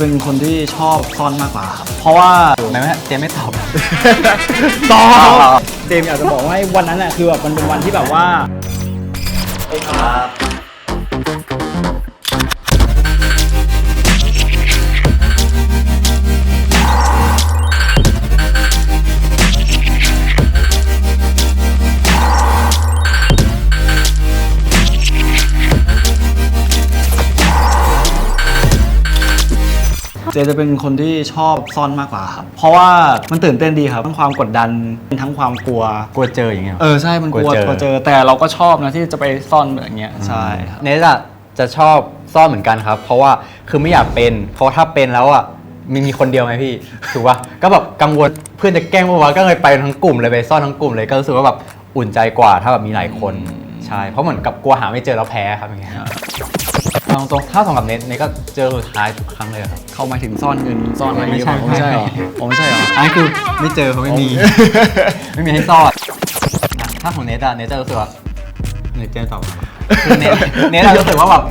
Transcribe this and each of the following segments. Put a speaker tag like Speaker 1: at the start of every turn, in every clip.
Speaker 1: เป็นคนที่ชอบซ่อนมากกว่าครับ เพราะว่า
Speaker 2: ไม่ไม่เจมไม่ตอบ
Speaker 1: ตอ
Speaker 2: เอาเอา
Speaker 1: เจมส์อยากจะบอกว่าวันนั้นน่ะคือแบบมันเป็นวันที่แบบว่า เจจะเป็นคนที่ชอบซ่อนมากกว่าครับ เพราะว่ามันตื่นเต้นดีครับทั้งความกดดันทั้งความกลัว
Speaker 2: กลัวเจออย่างเงี้ย
Speaker 1: เออใช่มันกลัว
Speaker 2: กลัวเจอ
Speaker 1: กลัวเจอ แต่เราก็ชอบนะที่จะไปซ่อนแบบอย่างเงี้ยใช่ครับ
Speaker 2: เนสอะจะชอบซ่อนเหมือนกันครับ เพราะว่าคือไม่อยากเป็น เพราะถ้าเป็นแล้วอะมีมีคนเดียวไหมพี่ ถูกป่ะก็แบบกังวลเพื่อนจะแกล้งว่าวะก็เลยไปทั้งกลุ่มเลยไปซ่อนทั้งกลุ่มเลยก็รู้สึกว่าแบบอุ่นใจกว่าถ้าแบบมีหลายคนใช่เพราะเหมือนกับกลัวหาไม่เจอแล้วแพ้ครับอย่างเงี้ย เอาตรงๆถ้าสองกับเนสเนสก็เจอสุดท้ายทุกครั้งเลยครับ
Speaker 1: เข้ามาถึงซ่อนเงินซ่อนอะไร
Speaker 2: ไม่ใช่
Speaker 1: อย่างเงี้ยไม่ใช่เหรออ๋อไม่ใช่เหรอ
Speaker 2: อันนี้คือไม่เจอเขาไม่มี ไม่มีให้ซ่อนถ้าของเนทอะเนทจะรู้สึกว่าเนทเจนตอบมาคือเนทเนทอะรู้สึกว่าแบบ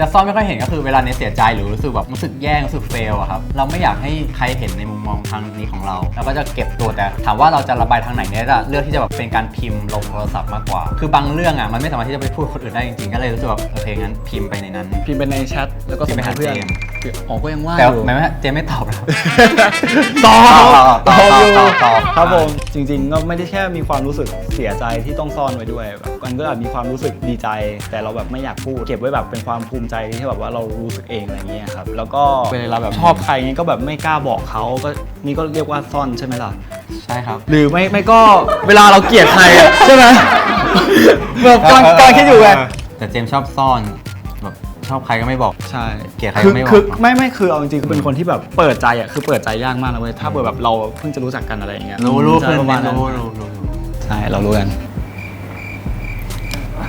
Speaker 2: จะซ่อนไม่ค่อยเห็นก็คือเวลาเนทเสียใจหรือรู้สึกแบบรู้สึกแย่รู้สึกเฟลอะครับเราไม่อยากให้ใครเห็นในมุมมองทางนี้ของเราเราก็จะเก็บตัวแต่ ถามว่าเราจะระบายทางไหนเนี่ยจะเลือกที่จะแบบเป็นการพิมพ์ลงโทรศัพท์มากกว่า คือบางเรื่องอะมันไม่สามารถที่จะไปพูดคนอื่นได้จริงๆก็เลยรู้สึกแบบโอเคงั้นพิมพ์ไปในนั้น
Speaker 1: พิมพ์ไปในแชทแล้วก็ส่ง
Speaker 2: พ์ไป
Speaker 1: ให้
Speaker 2: หา
Speaker 1: เพื่อน อ๋อก็ยังว่า
Speaker 2: แต่
Speaker 1: อยู่
Speaker 2: ไม่ไม่เจมไม่ตอบแล้ว
Speaker 1: ต่อ
Speaker 2: ต่อต่อ
Speaker 1: ต่ออยู่
Speaker 2: ต่อต่อ
Speaker 1: ครับผมจริง ๆ ก็ไม่ได้แค่มีความรู้สึกเสียใจที่ต้องซ่อนไว้ด้วยแบบมันก็อาจมีความรู้สึกดีใจ แต่เราแบบไม่อยากพูดเก็บไว้แบบเป็นความภูมิใจที่แบบว่าเรารู้สึกเองอะไรเงี้ยครับแล้วก็เวลาแบบชอบใครเงี้ยก็แบบไม่กล้าบอกเขาก็นี่ก็เรียกว่าซ่อนใช่ไหมล่ะ
Speaker 2: ใช่ครับ
Speaker 1: หรือไม่ไม่ก็เวลาเราเกลียดใครอะใช่ไหมแบบกำลังกำลังคิดอยู่ไง
Speaker 2: แต่เจมส์ชอบซ่อนแบบ ชอบใครก็ไม่บอก
Speaker 1: ใช่
Speaker 2: เกลียดใคร
Speaker 1: คือ
Speaker 2: ก็ไม่บอก
Speaker 1: คือไม่ไม่คือเอาจริงๆคือเป็นคนที่แบบเปิดใจอะคือเปิดใจยากมากนะเว้ยถ้าเปิดแบบเราเพิ่งจะรู้จักกันอะไรอย่างเงี้ย
Speaker 2: รู้รู้
Speaker 1: ใช่
Speaker 2: เพื่อน
Speaker 1: ประมาณนั้น
Speaker 2: รู้รู้รู้รู้
Speaker 1: ใช่เรารู้กัน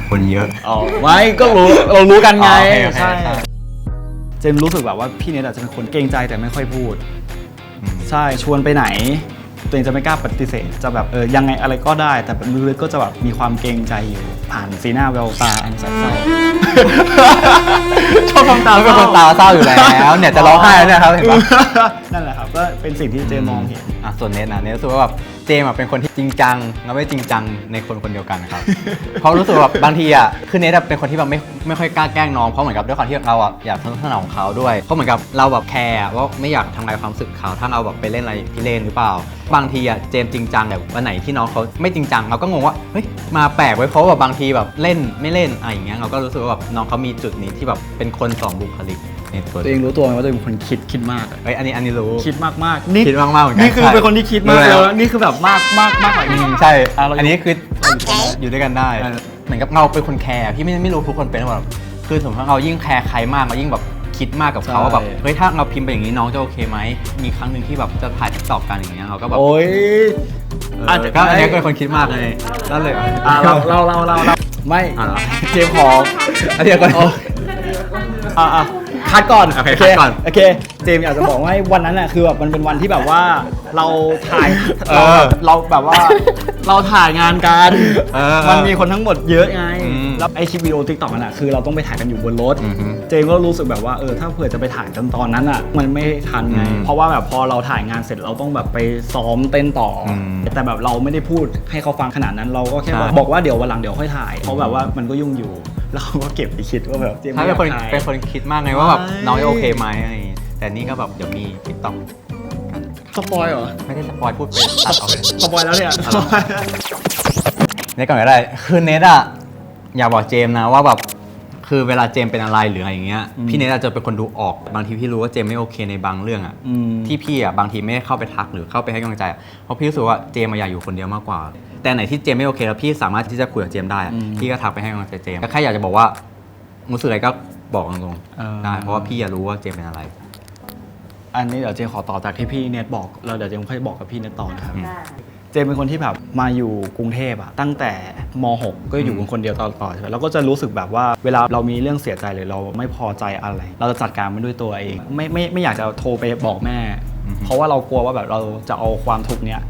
Speaker 2: คนเยอะ
Speaker 1: อ๋อไม่ก็รู้เรารู้กันไง
Speaker 2: อ๋อโอเคโอเค
Speaker 1: ใช่
Speaker 2: ใช่
Speaker 1: เจมส์รู้สึกแบบว่าพี่เนทอาจจะเป็นคนเกรงใจแต่ไม่ค่อยพูด
Speaker 2: อืม
Speaker 1: ใช่ชวนไปไหน ตัวเองจะไม่กล้าปฏิเสธ จะแบบเออยังไงอะไรก็ได้ แต่แบบลึกๆก็จะแบบมีความเกรงใจอยู่ผ่านสีหน้าแววตาอันใสเศร้าชอบทำตา
Speaker 2: เป็นคนตาเศร้าอยู่แล้วเนี่ยจะร้องไห้แล้วเนี่ยครับเห็นปะ
Speaker 1: นั่นแหละครับก็เป็นสิ่งที่เจมมองเห็น
Speaker 2: อะส่วนเนทนะเนทรู้สึกว่าแบบ เจมส์อะเป็นคนที่จริงจังแล้วไม่จริงจังในคนคนเดียวกันครับเพราะรู้สึกว่าแบบบางทีอะคือเนทอะเป็นคนที่แบบไม่ไม่ค่อยกล้าแกล้งน้องเพราะเหมือนกับด้วยความที่เราอะอยากสนิทสนมของเขาด้วยเพราะเหมือนกับเราแบบแคร์ว่าไม่อยากทำลายความรู้สึกเขาถ้าเราแบบไปเล่นอะไรพี่เล่นหรือเปล่า บางทีอะเจมจริงจังแต่วันไหนที่น้องเขาไม่จริงจังเราก็งงว่าเฮ้ยมาแปลกไว้เพราะแบบบางทีแบบเล่นไม่เล่นอะไรอย่างเงี้ยเราก็รู้สึกว่าแบบน้องเขามีจุดนี้ที่แบบเป็นคนสองบุคลิก นตัว
Speaker 1: ตัวเองรู้ตัวไหมว่าตัวเองเป็นคนคิดคิดมากอะ
Speaker 2: เฮ้ยอันนี้อันนี้รู้
Speaker 1: คิดมากมากๆนี่
Speaker 2: คิดมากๆเหมือนกัน
Speaker 1: นี่คือ
Speaker 2: ใช่
Speaker 1: เป็นคนที่คิดมาก
Speaker 2: รู้แล้ว
Speaker 1: แล้วนี่คือแบบมากมากมากกว่า
Speaker 2: อื
Speaker 1: นี้
Speaker 2: มใช่
Speaker 1: อะเราอยู่
Speaker 2: อันนี้คืออยู่ด้วยกันได้
Speaker 1: เออ
Speaker 2: เหมือนกับเราเป็นคนแคร์พี่ไม่ไม่รู้ทุกคนเป็นหรือเปล่าคือสมมติว่าเรายิ่งแคร์ใครมากเรายิ่งแบบคิดมากกับเขาว่าแบบเฮ้ยถ้าเราพิมพ์ไปอย่างนี้น้องจะโอเคไหมมีครั้งหนึ่งที่แบบจะถ่ายทิกตอกกันอย่างเงี้ยเราก็แบบ
Speaker 1: โอ้ย
Speaker 2: เออก็อันนี้ก็เป็นคนคิดมากเลยนั่นเลย
Speaker 1: อะเราเราเราเราเราไม่
Speaker 2: อะเหรอ
Speaker 1: เจมส์ขอ
Speaker 2: อันนี้ก็
Speaker 1: โอ้อะอะ คัดก่อน
Speaker 2: โอเคคัดก่อน
Speaker 1: โอเคเจมส์อยากจะบอกว่าวันนั้นน่ะคือแบบมันเป็นวันที่แบบว่าเราถ่าย
Speaker 2: เอ
Speaker 1: เรา
Speaker 2: อ
Speaker 1: แบบเราแบบว่า เราถ่ายงานกัน
Speaker 2: เออ
Speaker 1: มันมีคนทั้งหมดเยอะไง
Speaker 2: อืม
Speaker 1: แล้วไอคลิปวิดีโอทิกตอกนั่นน่ะคือเราต้องไปถ่ายกันอยู่บนรถ
Speaker 2: อือฮึ
Speaker 1: เจมส์ก็รู้สึกแบบว่าเออถ้าเผื่อจะไปถ่ายกันตอนนั้นอะ มันไม่ทันไง
Speaker 2: อืม
Speaker 1: เพราะว่าแบบพอเราถ่ายงานเสร็จเราต้องแบบไปซ้อมเต้นต่ออ
Speaker 2: ม
Speaker 1: แต่แบบเราไม่ได้พูดให้เขาฟังขนาดนั้นเราก็แค่
Speaker 2: ใช่
Speaker 1: บอกว่าเดี๋ยววันหลังเดี๋ยวค่อยถ่ายเพราะแบบว่ามันก็ยุ่งอยู่ แล้วเราก็เก็บไปคิดว่าแบบเจมส์
Speaker 2: ถ้าเป็นคน
Speaker 1: ไม่อยากถ่าย
Speaker 2: เป็นคนคิดมากไงว่าแบบ
Speaker 1: ไม่
Speaker 2: น้องจะโอเคไหมอะไรอย่างงี้แต่นี่ก็แบบเดี๋ยวมีทิกตอก
Speaker 1: สปอยเหรอ
Speaker 2: ไม่ได้สปอยพูดไปตัดเอาเลย
Speaker 1: สปอยแล้วเนี่ย
Speaker 2: เนทก่อนก็ได้คือเนทอะอยากบอกเจมส์นะว่าแบบ คือเวลาเจมส์เป็นอะไรหรืออะไรอย่างเงี้ย
Speaker 1: อืม
Speaker 2: พี่เนทอาจจะเป็นคนดูออกบางทีพี่รู้ว่าเจมส์ไม่โอเคในบางเรื่องอะ
Speaker 1: อืม
Speaker 2: ที่พี่อะบางทีไม่ได้เข้าไปทักหรือเข้าไปให้กำลังใจอะเพราะพี่รู้สึกว่าเจมส์อะอยากอยู่คนเดียวมากกว่า แต่ไหนที่เจมส์ไม่โอเคแล้วพี่สามารถที่จะคุยกับเจมส์ได้อะ
Speaker 1: อืม
Speaker 2: พี่ก็ทักไปให้กำลังใจเจมส์แต่แค่อยากจะบอกว่ารู้สึกอะไรก็บอกตรง
Speaker 1: เออ
Speaker 2: ๆได้เพราะว่าพี่อะรู้ว่าเจมส์เป็นอะไร
Speaker 1: อันนี้เดี๋ยวเจมขอต่อจากที่พี่เนทบอกแล้วเดี๋ยวเจมค่อยบอกกับพี่เนทต่อนะครับ
Speaker 2: อืม
Speaker 1: เจมเป็นคนที่แบบมาอยู่กรุงเทพอะตั้งแต่ม .6 ก็อยู่กันคนเดียวตลอดใช่ไหมแล้วก็จะรู้สึกแบบว่าเวลาเรามีเรื่องเสียใจหรือเราไม่พอใจอะไร เราจะจัดการมันด้วยตัวเอง ไม่ไม่ไม่อยากจะโทรไปบอกแม่
Speaker 2: อือฮึ
Speaker 1: เพราะว่าเรากลัวว่าแบบเราจะเอาความทุกข์เนี้ย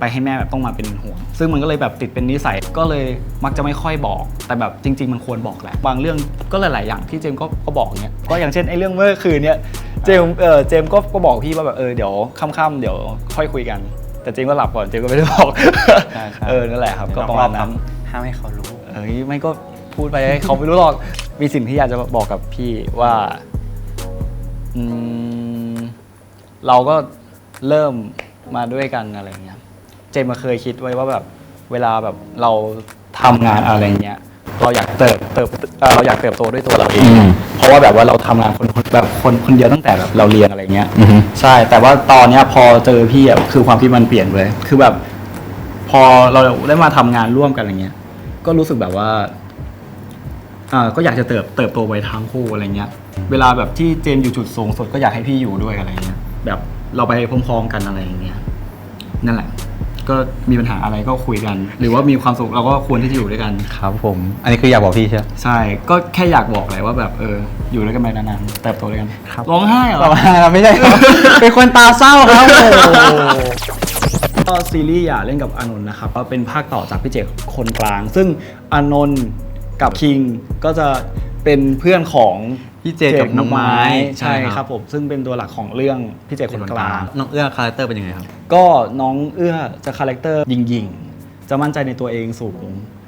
Speaker 1: ไปให้แม่แบบต้องมาเป็นห่วง ซึ่งมันก็เลยแบบติดเป็นนิสัย ก็เลยมักจะไม่ค่อยบอก แต่แบบจริง ๆ มันควรบอกแหละ บางเรื่องก็หลาย ๆ อย่างที่เจมก็ก็บอกเนี้ย ก็อย่างเช่นไอ้เรื่องเมื่อคืนเนี้ย เจมส์เออเจมส์ก็ก็บอกพี่ว่าแบบเออเดี๋ยวค่ำๆเดี๋ยวค่อยคุยกัน แต่เจมส์ก็หลับก่อนเจมส์ก็ไม่ได้บอก
Speaker 2: ใช่ใช่
Speaker 1: เออนั่นแหละครับ ก็ประมาณนั้น
Speaker 2: ห้ามให้เขารู้
Speaker 1: เอ้ยไม่ก็พูดไปให้เขาไม่รู้หรอก มีสิ่งที่อยากจะบอกกับพี่ว่าอืมเราก็เริ่มมาด้วยกันอะไรเงี้ย เจมส์มาเคยคิดไว้ว่าแบบเวลาแบบเราทำงานอะไรเงี้ย เราอยากเติบเติบเอ่อเราอยากเติบโตด้วยตัวเราเอง
Speaker 2: อืม
Speaker 1: เพราะว่าแบบว่าเราทำงานคนคนแบบคนคนเดียวตั้งแต่แบบเราเรียนอะไรเงี้ย
Speaker 2: อือฮึ
Speaker 1: ใช่ แต่ว่าตอนเนี้ยพอเจอพี่อะคือความคิดมันเปลี่ยนเลย คือแบบ พอเราได้มาทำงานร่วมกันอะไรเงี้ย ก็รู้สึกแบบว่าอ่าก็อยากจะเติบเติบโตไปทั้งคู่อะไรเงี้ย เวลาแบบที่เจนอยู่จุดสูงสุดก็อยากให้พี่อยู่ด้วยอะไรเงี้ย แบบเราไปพร้อมๆกันอะไรอย่างเงี้ย นั่นแหละ ก็มีปัญหาอะไรก็คุยกัน หรือว่ามีความสุขเราก็ควรที่จะอยู่ด้วยกัน
Speaker 2: ครับผม อันนี้คืออยากบอกพี่ใช่ไหม
Speaker 1: ใช่ก็แค่อยากบอกเลยว่าแบบเอออยู่ด้วยกันไปนานๆเติบโตด้วยกัน
Speaker 2: ครับ
Speaker 1: ร้องไห้เหรอ
Speaker 2: ไม่ใช่ครับ เป็นคนตาเศร้าครับโอ้โห
Speaker 1: ก็ซีรีส์อย่าเล่นกับอานนท์นะครับก็เป็นภาคต่อจากพี่เจคนกลาง ซึ่งอานนท์กับคิงก็จะเป็นเพื่อนของ
Speaker 2: พี่เจกับน้องไม้
Speaker 1: ใช่ครับผมซึ่งเป็นตัวหลักของเรื่องพี่เจคนกลาง
Speaker 2: น้องเอื้อคาแรคเตอร์เป็นยังไงครับ
Speaker 1: ก็น้องเอื้อจะคาแรคเตอร์ยิงๆ จะมั่นใจในตัวเองสูง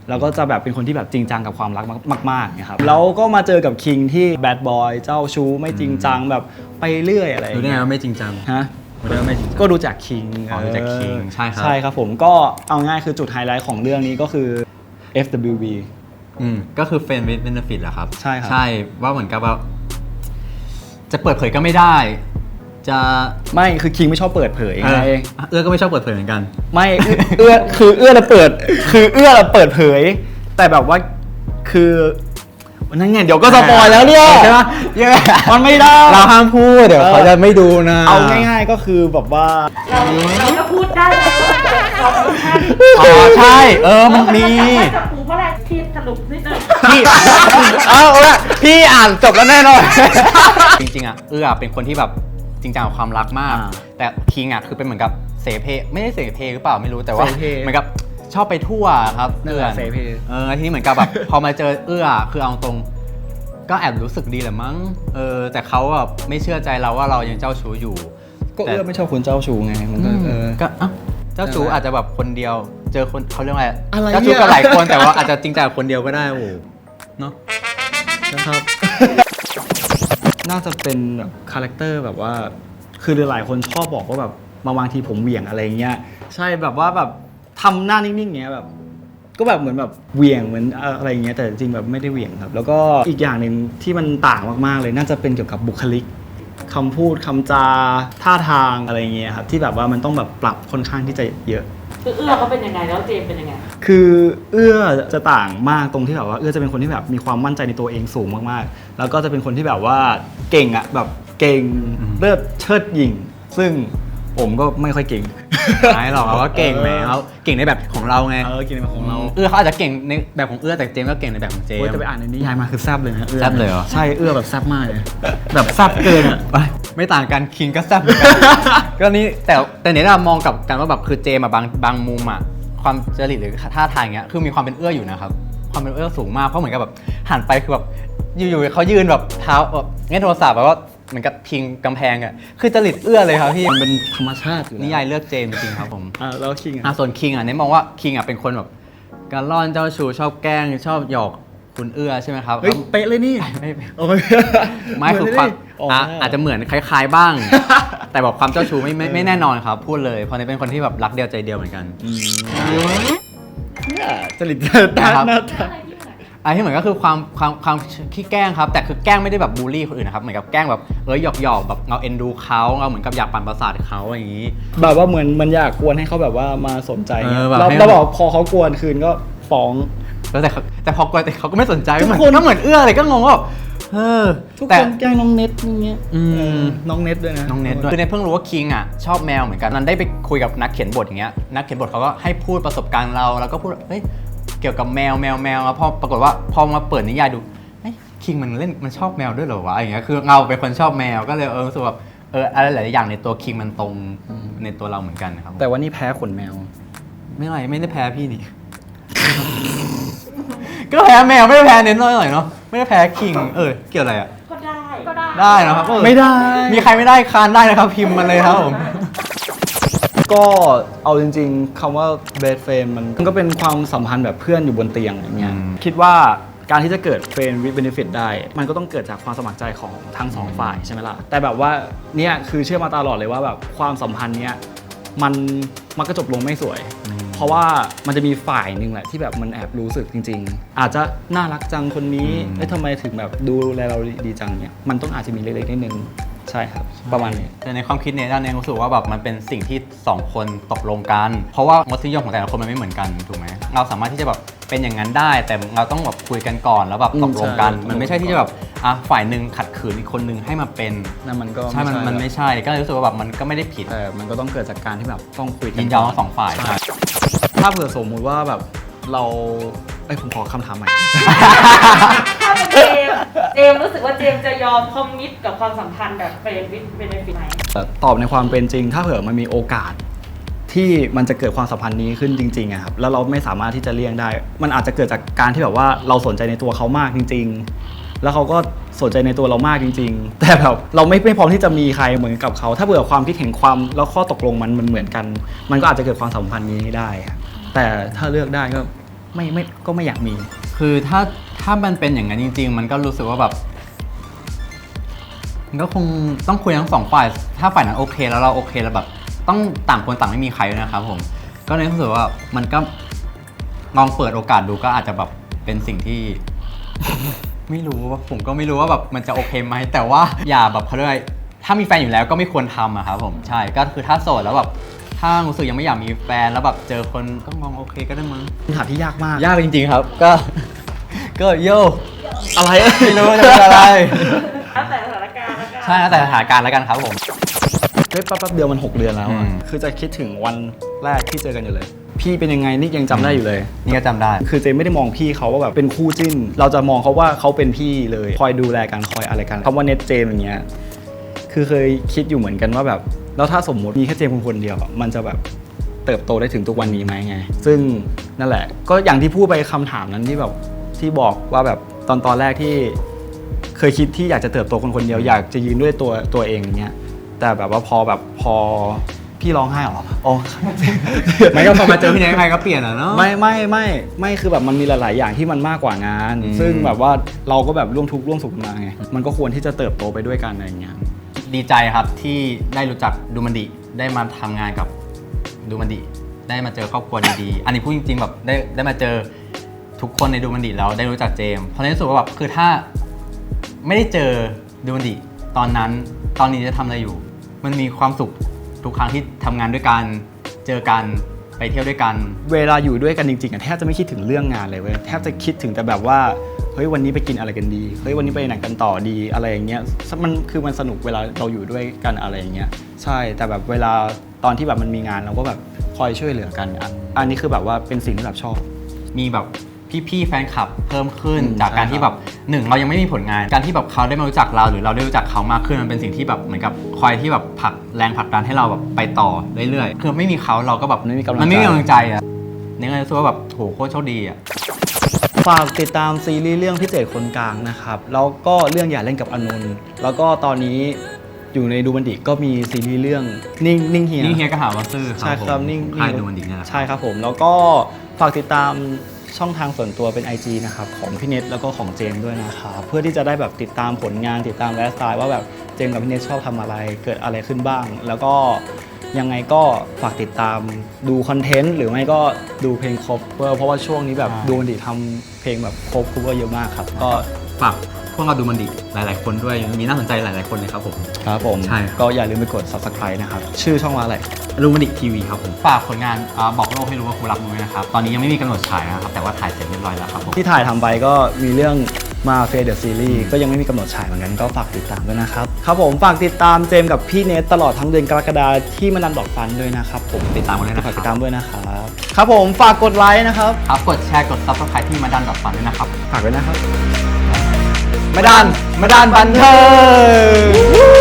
Speaker 1: แล้วก็จะแบบเป็นคนที่แบบจริงจังกับความรักมากๆนะครับแล้วก็มาเจอกับคิงที่แบดบอยเจ้าชู้ไม่จริงจังแบบไปเรื่อยอะไรอย่า
Speaker 2: รู้
Speaker 1: ง
Speaker 2: ได้
Speaker 1: เงี้
Speaker 2: ไง
Speaker 1: ย
Speaker 2: ว่าไม่จริงจัง
Speaker 1: ฮะ
Speaker 2: รู้ได้ว่าไม่จริงจัง
Speaker 1: ก็ดูจากคิง
Speaker 2: อ๋อดูจาก King ใช่ครับ
Speaker 1: ใช่ครับผมก็เอาง่ายคือจุดไฮไลท์ของเรื่องนี้ก็คือ FWB
Speaker 2: อืมก็คือ friend with benefit แหละครับ
Speaker 1: ใช่ครับ
Speaker 2: ใช่ว่าเหมือนกับว่า จะเปิดเผยก็ไม่ได้ จะ
Speaker 1: ไม่คือคิงไม่ชอบเปิดเผย
Speaker 2: เอ
Speaker 1: ไง
Speaker 2: อเอื้อก็ไม่ชอบเปิดเผยเหมือนกัน
Speaker 1: ไม่เอื้อคือเอื้อเราเปิด คือเอื้อเราเปิดเผย แต่แบบว่าคือวันนั้นไงเดี๋ยวก็สปอยแล้วเนี่ย
Speaker 2: ใช่ไหมเยอะ
Speaker 1: มันไม่ได้
Speaker 2: เราห้ามพูดเดี๋ยว
Speaker 1: เออ
Speaker 2: เขาจะไม่ดูนะ
Speaker 1: เอาง่ายๆก็คือแบบว่า
Speaker 3: เราเราก็พูดได้แล้วว่าเราเป็นท่าน
Speaker 2: อ๋อใช่ เออมันมี
Speaker 3: ถ้าจะปูเพ ราะอะไรที่สรุปนิดนึง
Speaker 2: พี่เอาละพี่อ่านจบแล้วแน่นอน จริงๆอะเอื้อเป็นคนที่แบบจริงจังกับความรักมาก
Speaker 1: อ่า
Speaker 2: แต่คิงอะคือเป็นเหมือนกับเสเพไม่ได้เสเพหรือเปล่าไม่รู้แต่ว่า
Speaker 1: เสเพ
Speaker 2: เหมือนกับชอบไปทั่วครับ
Speaker 1: นั่นแหละ
Speaker 2: อื้อ
Speaker 1: เสเพ
Speaker 2: เออทีนี้เหมือนกับแบบ พอมาเจอเอื้อคือเอาตรงก็แอบรู้สึกดีแหละมั้งเออแต่เขาแบบไม่เชื่อใจเราว่าเรายังเจ้าชู้อยู่
Speaker 1: ก็เอื้อไม่ชอบคนเจ้าชู้ไงมันก็เออ
Speaker 2: ก็เอ้าเจ้าชู้
Speaker 1: นั่นแหละ
Speaker 2: อาจจะแบบคนเดียว เจอคนเขาเรียกว่า
Speaker 1: อะไร
Speaker 2: เจ้าชู้
Speaker 1: เนี่ย
Speaker 2: กับหลายคนแต่ว่าอาจจะจริงใจกับคนเดียวก็ได้โอ้โหเนาะ
Speaker 1: นะครับ น่าจะเป็นแบบคาแรคเตอร์แบบว่า คือหลายๆคนชอบบอกว่าแบบมาบางทีผมเหวี่ยงอะไรเงี้ยใช่แบบว่าแบบทำหน้านิ่งๆเงี้ยแบบ ก็แบบเหมือนแบบเหวี่ยงเหมือนอะไรเงี้ยแต่จริงๆแบบไม่ได้เหวี่ยงครับ แล้วก็อีกอย่างหนึ่งที่มันต่างมากๆเลยน่าจะเป็นเกี่ยวกับบุคลิกคำพูดคำจาท่าทางอะไรเงี้ยครับที่แบบว่ามันต้องแบบปรับค่อนข้างที่จะเยอะ
Speaker 3: คือเอื้อเขาเป็นยังไงแล้วเจมส์เป็นยังไง
Speaker 1: คือเอื้อจะต่างมากตรงที่แบบว่าเอื้อจะเป็นคนที่แบบมีความมั่นใจในตัวเองสูงมากๆ แล้วก็จะเป็นคนที่แบบว่าเก่งอะแบบเก่ง
Speaker 2: อืม
Speaker 1: เลิศเชิดหยิ่งซึ่ง ผมก็ไม่ค่อยเก่ง
Speaker 2: ไม่หรอกเราก็เก่งแล้วเก่งในแบบของเราไง
Speaker 1: เออเก่งในแบบของเรา
Speaker 2: เอื้อเขาอาจจะเก่งในแบบของเอื้อแต่เจมส์ก็เก่งในแบบของเจม
Speaker 1: โอ้ย
Speaker 2: ส์
Speaker 1: จะไปอ่านในนิยายมาคือแซบเลยนะอื้อ
Speaker 2: แซ่บเลยเหรอ
Speaker 1: ใช่เอื้อแบบแซบมากเลย แบบแซบเกินอะ
Speaker 2: ไปไม่ต่างกันคิงก็แซ่บเหมือนกันก็นี่แต่แต่เนี่ยเรามองกลับกันว่าแบบคือเจมส์อะบางบางมุมอะความจริตหรือท่าทางเงี้ยคือมีความเป็นเอื้ออยู่นะครับความเป็นเอื้อสูงมากเพราะเหมือนกับแบบหันไปคือแบบอยู่ๆเขายืนแบบเท้าแบบเงี้ยโทรศัพท์แบบว่า เหมือนกับพิงกำแพงอะคือจริตเอื้อเลยครับพี่
Speaker 1: มันเป็นธรรมชาติอยู่แล้ว
Speaker 2: นิยายเลือกเจมส์จริงๆครับผม
Speaker 1: อะแล้วคิง
Speaker 2: อะ
Speaker 1: อะ
Speaker 2: ส่วนคิงอะเนี่ยมองว่าคิงอะเป็นคนแบบการล่อนเจ้าชู้ชอบแกล้งชอบหยอกคุณเอื้อใช่ไหมครับ
Speaker 1: เฮ้ยเป๊ะเลยนี่
Speaker 2: ไม่ไม่
Speaker 1: โอ้ย
Speaker 2: ไม่คือความ
Speaker 1: อ๋อ
Speaker 2: อะ
Speaker 1: อ
Speaker 2: อาจจะเหมือนคล้าย ๆบ้าง แต่แบบความเจ้าชู้ไม่ไม่ไม่แน่นอนครับ พูดเลยเพราะเนี่ยเป็นคนที่แบบรักเดียวใจเดียวเหมือนกัน
Speaker 1: เนี่ยจริต
Speaker 2: นะครับ
Speaker 1: หน้าตา
Speaker 2: อันที่ เหมือนก็คือความความความขี้แกล้งครับ แต่คือแกล้งไม่ได้แบบบูลลี่คนอื่นนะครับเหมือนกับแกล้งแบบเอ้ยหยอกหยอกๆแบบเราเอ็นดูเขาเราเหมือนกับอยากปั่นประสาทเขาอย่างนี้
Speaker 1: แบบว่าเหมือนมันอยากกวนให้เขาแบบว่ามาสนใจเงี้ย
Speaker 2: เออแบบ
Speaker 1: แล้ว
Speaker 2: ให้
Speaker 1: แล้วบอกพอเขากวนคืนก็ฟ้อง
Speaker 2: แล้วแต่เขาแต่พอกลัวแต่เขาก็ไม่สนใจ
Speaker 1: ทุก
Speaker 2: เหมือน
Speaker 1: คน
Speaker 2: ก็เหมือนเอื้อเลยก็งงว่าแบบเออ
Speaker 1: ทุก
Speaker 2: แต่
Speaker 1: คนแกล้งน้องเน็ตอย่างเงี้ย
Speaker 2: อืม
Speaker 1: เออน้องเน็ตด้วยนะ
Speaker 2: น้องเน็ตด้วยคือเน็ตเพิ่งรู้ว่าคิงอะชอบแมวเหมือนกัน นั้นได้ไปคุยกับนักเขียนบทอย่างเงี้ย นักเขียนบทเขาก็ให้พูดประสบการณ์เรา แล้วก็พูดว่าเฮ้ย เกี่ยวกับแมวแมวแมวแล้วพอปรากฏว่าพอมาเปิดนิยายดูเฮ้ยคิงมันเล่นมันชอบแมวด้วยเหรอวะอย่างเงี้ยคือเราเป็นคนชอบแมวก็เลยเออรู้สึกแบบเอออะไรหลายๆอย่างในตัวคิงมันตรงในตัวเราเหมือนกันนะครับ
Speaker 1: แต่ว่านี่แพ้ขนแมว
Speaker 2: ไม่ไรไม่ได้แพ้พี่นี่ ก็แพ้แมวไม่ได้แพ้เน้นหน่อยเนาะไม่ได้แพ้คิง เออ เกี่ยวอะไรอะ
Speaker 3: ก็ได้ก็ได้
Speaker 2: ได้นะครับเออ
Speaker 1: ไม่ได้
Speaker 2: มีใครไม่ได้คานได้นะครับพิมพ์มาเลยครับผม
Speaker 1: ก็เอาจริง ๆคำว่า best friend มันมันก็เป็นความสัมพันธ์แบบเพื่อนอยู่บนเตียงอย่างเงี้ย
Speaker 2: อืม
Speaker 1: คิดว่าการที่จะเกิด friend with benefit ได้ มันก็ต้องเกิดจากความสมัครใจของทั้งสองฝ่ายใช่ไหมล่ะ แต่แบบว่าเนี่ยคือเชื่อมาตลอดเลยว่าแบบความสัมพันธ์เนี้ยมันมันก็จบลงไม่สวย เพราะว่ามันจะมีฝ่ายหนึ่งแหละที่แบบมันแอบรู้สึกจริง ๆ อาจจะน่ารักจังคนนี้
Speaker 2: อืม
Speaker 1: เอ้ยทำไมถึงแบบดูแลเราดีจังเนี่ย มันต้องอาจจะมีเล็กๆนิดนึง ใช่ครับ ประมาณนี้
Speaker 2: แต่ในความคิดในด้านนี้รู้สึกว่าแบบมันเป็นสิ่งที่สองคนตกลงกัน เพราะว่ารสนิยมของแต่ละคนมันไม่เหมือนกันถูกไหมเราสามารถที่จะแบบเป็นอย่างนั้นได้ แต่เราต้องแบบคุยกันก่อนแล้วแบบ
Speaker 1: อืม
Speaker 2: ตกลงกัน
Speaker 1: ใช่
Speaker 2: มันไม่ใช่ที่จะแบบอะฝ่ายหนึ่งขัดขืนอีกคนนึงให้มาเป็น
Speaker 1: นั่นมันก็
Speaker 2: ใช่มันมันไม่ใช่ก็เลยรู้สึกว่าแบบมันก็ไม่ได้ผิด
Speaker 1: แต่มันก็ต้องเกิดจากการที่แบบต้องคุยกั
Speaker 2: ยินยอมทั้งสองฝ่าย
Speaker 1: ใช่ถ้าเผื่อสมมุติว่าแบบเราไอ้ยผมขอคำถามใหม่
Speaker 3: ถ้า เป็นเจมส์เจมส์รู้สึกว่าเจมส์จะยอมคอมมิตกับความสัมพันธ์แบบเฟรนด์วิดเบนฟิตไหม
Speaker 1: แต่ตอบในความเป็นจริง ถ้าเผื่อมันมีโอกาส ที่มันจะเกิดความสัมพันธ์นี้ขึ้นจริงๆอะครับแล้วเราไม่สามารถที่จะเลี่ยงได้ มันอาจจะเกิดจากการที่แบบว่าเราสนใจในตัวเขามากจริง ๆ แล้วเขาก็สนใจในตัวเรามากจริง ๆ แต่แบบเราไม่ไม่พร้อมที่จะมีใครเหมือนกับเขา ถ้าเผื่อความคิดเห็นความแล้วข้อตกลงมันมันเหมือนกัน มันก็อาจจะเกิดความสัมพันธ์นี้ได้อะแต่ถ้าเลือกได้ก็ไม่ไม่ก็ไม่อยากมี
Speaker 2: คือถ้า ถ้ามันเป็นอย่างนั้นจริง ๆ มันก็รู้สึกว่าแบบมันก็คงต้องคุยทั้งสองฝ่าย ถ้าฝ่ายนั้นโอเค แล้วเราโอเคแล้วแบบ ต้องต่างคนต่างไม่มีใครด้วยนะครับผม ก็เลยรู้สึกว่ามันก็ลองเปิดโอกาสดูก็อาจจะแบบเป็นสิ่งที่ ไม่รู้ว่าผมก็ไม่รู้ว่าแบบมันจะโอเคไหมแต่ว่าอย่าแบบเขาเรียกว่าถ้ามีแฟนอยู่แล้วก็ไม่ควรทำอะครับผมใช่ก็คือถ้าโสดแล้วแบบถ้ารู้สึกยังไม่อยากมีแฟนแล้วแบบเจอคนก็มองโอเคก็ได้มั้ง
Speaker 1: คำถามที่ยากมาก
Speaker 2: ยากจริง ๆ ครับ ก็ ก็โย
Speaker 1: อะไร
Speaker 2: ไม่รู้จะเป็นอะไร
Speaker 3: แล้วแต่สถานการณ์แล้วกัน
Speaker 2: ใช่แล้วแต่สถานการณ์แล้วกันครับผม
Speaker 1: เฮ้ยแป๊บๆเดียวมัน 6 เดือนแล้วอะ
Speaker 2: อืม
Speaker 1: คือจะคิดถึงวันแรกที่เจอกันอยู่เลย พี่เป็นยังไงนี่ยังจำได้อยู่เลย
Speaker 2: นี่ก็จำได้
Speaker 1: คือเจไม่ได้มองพี่เขาว่าแบบเป็นคู่จิ้น เราจะมองเขาว่าเขาเป็นพี่เลย คอยดูแลกันคอยอะไรกันคำว่าเน็ตเจมอย่างเงี้ย คือเคยคิดอยู่เหมือนกันว่าแบบ แล้วถ้าสมมติมีแค่เจมคนเดียวอะมันจะแบบเติบโตได้ถึงทุกวันนี้ไหมไง ซึ่งนั่นแหละ ก็อย่างที่พูดไปคำถามนั้นที่แบบ ที่บอกว่าแบบตอนตอนแรกที่เคยคิดที่อยากจะเติบโตคนคนเดียวอยากจะยืนด้วยตัวตัวเองอย่างเงี้ยแต่แบบว่าพอแบบพอพี่ร้องไห้เหรออ๋อ
Speaker 2: ไม่ก็พอมาเจอพี่เนยใครก็เปลี่ยนอะเนาะ
Speaker 1: ไม่ไม่ไม่ไม่คือแบบมันมีหลาย ๆ อย่างที่มันมากกว่างาน
Speaker 2: อืม
Speaker 1: ซึ่งแบบว่าเราก็แบบร่วมทุกข์ร่วมสุขมาไงมันก็ควรที่จะเติบโตไปด้วยกันอะไรอย่างเงี้ย
Speaker 2: ดีใจครับที่ได้รู้จักดูมันดิได้มาทำงานกับดูมันดิได้มาเจอครอบครัวดีๆอันนี้พูดจริง ๆ แบบได้ได้มาเจอ ทุกคนในดูมันดิแล้วได้รู้จักเจมส์เพราะฉะนั้นรู้สึกว่าแบบคือถ้าไม่ได้เจอดูมันดิตอนนั้นตอนนี้จะทำอะไรอยู่ มันมีความสุขทุกครั้งที่ทำงานด้วยกันเจอกันไปเที่ยวด้วยกัน
Speaker 1: เวลาอยู่ด้วยกันจริงๆอะแทบจะไม่คิดถึงเรื่องงานเลยเว้ยแทบจะคิดถึงแต่แบบว่าเฮ้ยวันนี้ไปกินอะไรกันดีเฮ้ยวันนี้ไปไหนกันต่อดีอะไรอย่างเงี้ยมันคือมันสนุกเวลาเราอยู่ด้วยกันอะไรอย่างเงี้ยใช่แต่แบบเวลาตอนที่แบบมันมีงานเราก็แบบคอยช่วยเหลือกันอันอันนี้คือแบบว่าเป็นสิ่งที่แบบชอบ
Speaker 2: มีแบบ พี่ๆแฟนคลับเพิ่มขึ้น
Speaker 1: อืม
Speaker 2: จากการ
Speaker 1: ใช่ครับ
Speaker 2: ที่แบบหนึ่งเรายังไม่มีผลงาน การที่แบบเขาได้มารู้จักเรา หรือเราได้รู้จักเขามากขึ้นมันเป็นสิ่งที่แบบเหมือนกับคอยที่แบบผลักแรงผลักดันให้เราแบบไปต่อเรื่อยๆคือไม่มีเขาเราก็แบบ
Speaker 1: มันไม่มีกำลังใจ
Speaker 2: มันไม่มีกำลังใจอะนี่ก็เลยรู้สึกว่าแบบโหโคตรโชคดีอะ
Speaker 1: ฝากติดตามซีรีส์เรื่องพิเศษคนกลางนะครับ แล้วก็เรื่องอย่าเล่นกับอานนท์แล้วก็ตอนนี้อยู่ในดูบันดิก็มีซีรีส์เรื่องนิ่งนิ่งเฮีย
Speaker 2: นี่เฮียก็หาว่าซื่อ
Speaker 1: ใช่ครับ
Speaker 2: ผม
Speaker 1: นิ่ง
Speaker 2: ค่ายดูมันดีเนี่ยแหละ
Speaker 1: ใช่ครับผม แล้วก็ฝากติดตาม ช่องทางส่วนตัวเป็น IG นะครับของพี่เน็ตแล้วก็ของเจมส์ด้วยนะครับเพื่อที่จะได้แบบติดตามผลงานติดตามไลฟ์สไตล์ว่าแบบเจมส์กับพี่เน็ตชอบทำอะไรเกิดอะไรขึ้นบ้าง แล้วก็ยังไงก็ฝากติดตามดูคอนเทนต์หรือไม่ก็ดูเพลงครบเพราะว่าช่วงนี้แบบดูบันดิทำเพลงแบบครบคูเวอร์เยอะมากครับก็
Speaker 2: ฝากพ วกเราดูมันดีหลาย ๆ คนด้วยมีน่าสนใจหลาย ๆ คนเลยครับผม
Speaker 1: ครับผม
Speaker 2: ใช่ครับ
Speaker 1: ก็อย่าลืมไปกด subscribe นะครับ ชื่อช่องว่าอะไร
Speaker 2: ดูมันดีทีวีครับผมฝากผลงานอ่าบอกโลกให้รู้ว่าครูรักมึงด้วยนะครับ ตอนนี้ยังไม่มีกำหนดฉายนะครับแต่ว่าถ่ายเสร็จเรียบร้อยแล้วครับผม
Speaker 1: ที่ถ่ายทำไปก็มีเรื่องมาเฟเดอร์ซีรีส์ก็ยังไม่มีกำหนดฉายเหมือนกันก็ฝากติดตามด้วยนะครับ ครับผมฝากติดตามเจมส์กับพี่เนทตลอดทั้งเดือนกรกฎาที่มานันดอกฟันด้วยนะครับผม
Speaker 2: ติดตามกันด้วยนะค
Speaker 1: ฝา
Speaker 2: รั
Speaker 1: ก
Speaker 2: บ
Speaker 1: ติดตามด้วยนะครับ ครับผมฝากกดไลค์นะครับ
Speaker 2: ครับกดแชร์กด subscribe ที่มาดันดอทฟันด้วยนะครับ
Speaker 1: ฝากไว้นะครับ
Speaker 2: มาดันมาดันบันเทิง